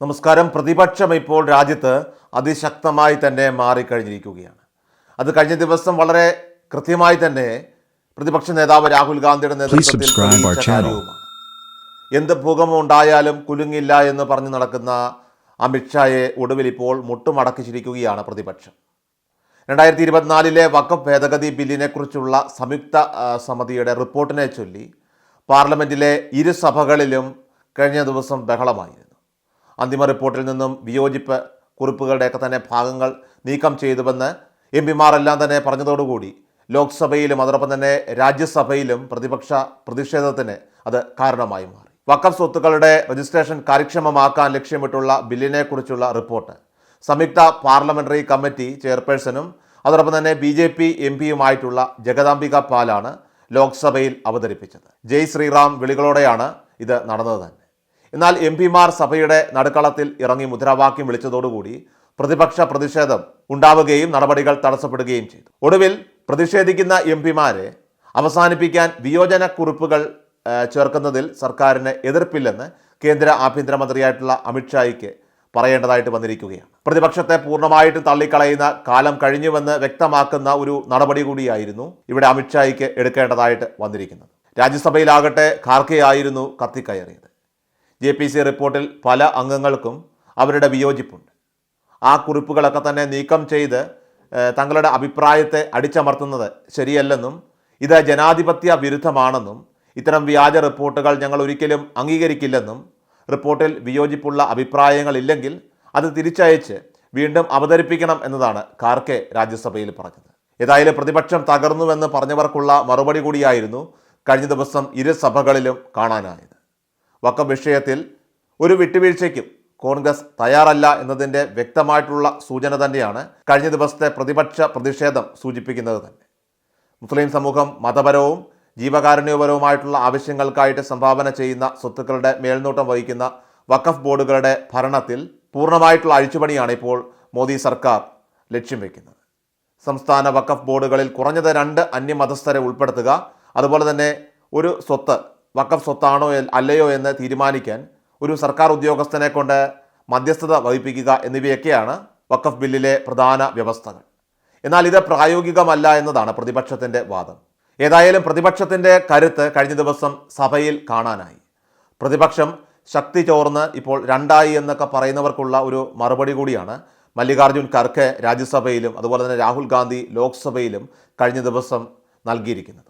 നമസ്കാരം. പ്രതിപക്ഷം ഇപ്പോൾ രാജ്യത്ത് അതിശക്തമായി തന്നെ മാറിക്കഴിഞ്ഞിരിക്കുകയാണ്. അത് കഴിഞ്ഞ ദിവസം വളരെ കൃത്യമായി തന്നെ പ്രതിപക്ഷ നേതാവ് രാഹുൽ ഗാന്ധിയുടെ നേതൃത്വത്തിൽ എന്ത് ഭൂകമ്പം ഉണ്ടായാലും കുലുങ്ങില്ല എന്ന് പറഞ്ഞു നടക്കുന്ന അമിത്ഷായെ ഒടുവിൽ ഇപ്പോൾ മുട്ടുമടക്കിച്ചിരിക്കുകയാണ് പ്രതിപക്ഷം. രണ്ടായിരത്തി ഇരുപത്തിനാലിലെ വക്കഫ് ഭേദഗതി ബില്ലിനെക്കുറിച്ചുള്ള സംയുക്ത സമിതിയുടെ റിപ്പോർട്ടിനെ ചൊല്ലി പാർലമെന്റിലെ ഇരു സഭകളിലും കഴിഞ്ഞ ദിവസം ബഹളമായിരുന്നു. അന്തിമ റിപ്പോർട്ടിൽ നിന്നും വിയോജിപ്പ് കുറിപ്പുകളുടെയൊക്കെ തന്നെ ഭാഗങ്ങൾ നീക്കം ചെയ്തുവെന്ന് എം പിമാരെല്ലാം തന്നെ പറഞ്ഞതോടുകൂടി ലോക്സഭയിലും അതോടൊപ്പം തന്നെ രാജ്യസഭയിലും പ്രതിപക്ഷ പ്രതിഷേധത്തിന് അത് കാരണമായി മാറി. വക്കം സ്വത്തുക്കളുടെ രജിസ്ട്രേഷൻ കാര്യക്ഷമമാക്കാൻ ലക്ഷ്യമിട്ടുള്ള ബില്ലിനെക്കുറിച്ചുള്ള റിപ്പോർട്ട്. സംയുക്ത പാർലമെന്ററി കമ്മിറ്റി ചെയർപേഴ്സണും അതോടൊപ്പം തന്നെ ബി ജെ പി എം പിയുമായിട്ടുള്ള ജഗദാംബിക പാലാണ് ലോക്സഭയിൽ അവതരിപ്പിച്ചത്. ജയ് ശ്രീറാം വിളികളോടെയാണ് ഇത് നടന്നത്. എന്നാൽ എം പിമാർ സഭയുടെ നടുക്കളത്തിൽ ഇറങ്ങി മുദ്രാവാക്യം വിളിച്ചതോടുകൂടി പ്രതിപക്ഷ പ്രതിഷേധം ഉണ്ടാവുകയും നടപടികൾ തടസ്സപ്പെടുകയും ചെയ്തു. ഒടുവിൽ പ്രതിഷേധിക്കുന്ന എം പിമാരെ അവസാനിപ്പിക്കാൻ വിയോജന കുറിപ്പുകൾ ചേർക്കുന്നതിൽ സർക്കാരിന് എതിർപ്പില്ലെന്ന് കേന്ദ്ര ആഭ്യന്തരമന്ത്രിയായിട്ടുള്ള അമിത്ഷായ്ക്ക് പറയേണ്ടതായിട്ട് വന്നിരിക്കുകയാണ്. പ്രതിപക്ഷത്തെ പൂർണമായിട്ടും തള്ളിക്കളയുന്ന കാലം കഴിഞ്ഞുവെന്ന് വ്യക്തമാക്കുന്ന ഒരു നടപടി കൂടിയായിരുന്നു ഇവിടെ അമിത്ഷായ്ക്ക് എടുക്കേണ്ടതായിട്ട് വന്നിരിക്കുന്നത്. രാജ്യസഭയിലാകട്ടെ ഖാർക്കെയായിരുന്നു കത്തിക്കയറിയത്. ജെ പി സി റിപ്പോർട്ടിൽ പല അംഗങ്ങൾക്കും അവരുടെ വിയോജിപ്പുണ്ട്. ആ കുറിപ്പുകളൊക്കെ തന്നെ നീക്കം ചെയ്ത് തങ്ങളുടെ അഭിപ്രായത്തെ അടിച്ചമർത്തുന്നത് ശരിയല്ലെന്നും ഇത് ജനാധിപത്യ വിരുദ്ധമാണെന്നും ഇത്തരം വ്യാജ റിപ്പോർട്ടുകൾ ഞങ്ങൾ ഒരിക്കലും അംഗീകരിക്കില്ലെന്നും റിപ്പോർട്ടിൽ വിയോജിപ്പുള്ള അഭിപ്രായങ്ങളില്ലെങ്കിൽ അത് തിരിച്ചയച്ച് വീണ്ടും അവതരിപ്പിക്കണം എന്നതാണ് കാർക്കെ രാജ്യസഭയിൽ പറഞ്ഞത്. ഏതായാലും പ്രതിപക്ഷം തകർന്നുവെന്ന് പറഞ്ഞവർക്കുള്ള മറുപടി കൂടിയായിരുന്നു കഴിഞ്ഞ ദിവസം ഇരു സഭകളിലും കാണാനായത്. വക്കം വിഷയത്തിൽ ഒരു വിട്ടുവീഴ്ചയ്ക്കും കോൺഗ്രസ് തയ്യാറല്ല എന്നതിന്റെ വ്യക്തമായിട്ടുള്ള സൂചന തന്നെയാണ് കഴിഞ്ഞ ദിവസത്തെ പ്രതിപക്ഷ പ്രതിഷേധം സൂചിപ്പിക്കുന്നത് തന്നെ. മുസ്ലിം സമൂഹം മതപരവും ജീവകാരുണ്യപരവുമായിട്ടുള്ള ആവശ്യങ്ങൾക്കായിട്ട് സംഭാവന ചെയ്യുന്ന സ്വത്തുക്കളുടെ മേൽനോട്ടം വഹിക്കുന്ന വഖഫ് ബോർഡുകളുടെ ഭരണത്തിൽ പൂർണമായിട്ടുള്ള അഴിച്ചുപണിയാണ് ഇപ്പോൾ മോദി സർക്കാർ ലക്ഷ്യം വയ്ക്കുന്നത് സംസ്ഥാന വഖഫ് ബോർഡുകളിൽ കുറഞ്ഞത് രണ്ട് അന്യമതസ്ഥരെ ഉൾപ്പെടുത്തുക അതുപോലെ തന്നെ ഒരു സ്വത്ത് വഖഫ് സ്വത്താണോ അല്ലയോ എന്ന് തീരുമാനിക്കാൻ ഒരു സർക്കാർ ഉദ്യോഗസ്ഥനെ കൊണ്ട് മധ്യസ്ഥത വഹിപ്പിക്കുക എന്നിവയൊക്കെയാണ് വക്കഫ് ബില്ലിലെ പ്രധാന വ്യവസ്ഥകൾ. എന്നാൽ ഇത് പ്രായോഗികമല്ല എന്നതാണ് പ്രതിപക്ഷത്തിന്റെ വാദം. ഏതായാലും പ്രതിപക്ഷത്തിന്റെ കരുത്ത് കഴിഞ്ഞ ദിവസം സഭയിൽ കാണാനായി. പ്രതിപക്ഷം ശക്തി ചോർന്ന് ഇപ്പോൾ രണ്ടായി എന്നൊക്കെ പറയുന്നവർക്കുള്ള ഒരു മറുപടി കൂടിയാണ് മല്ലികാർജുൻ ഖർഗെ രാജ്യസഭയിലും അതുപോലെ തന്നെ രാഹുൽ ഗാന്ധി ലോക്സഭയിലും കഴിഞ്ഞ ദിവസം നൽകിയിരിക്കുന്നത്.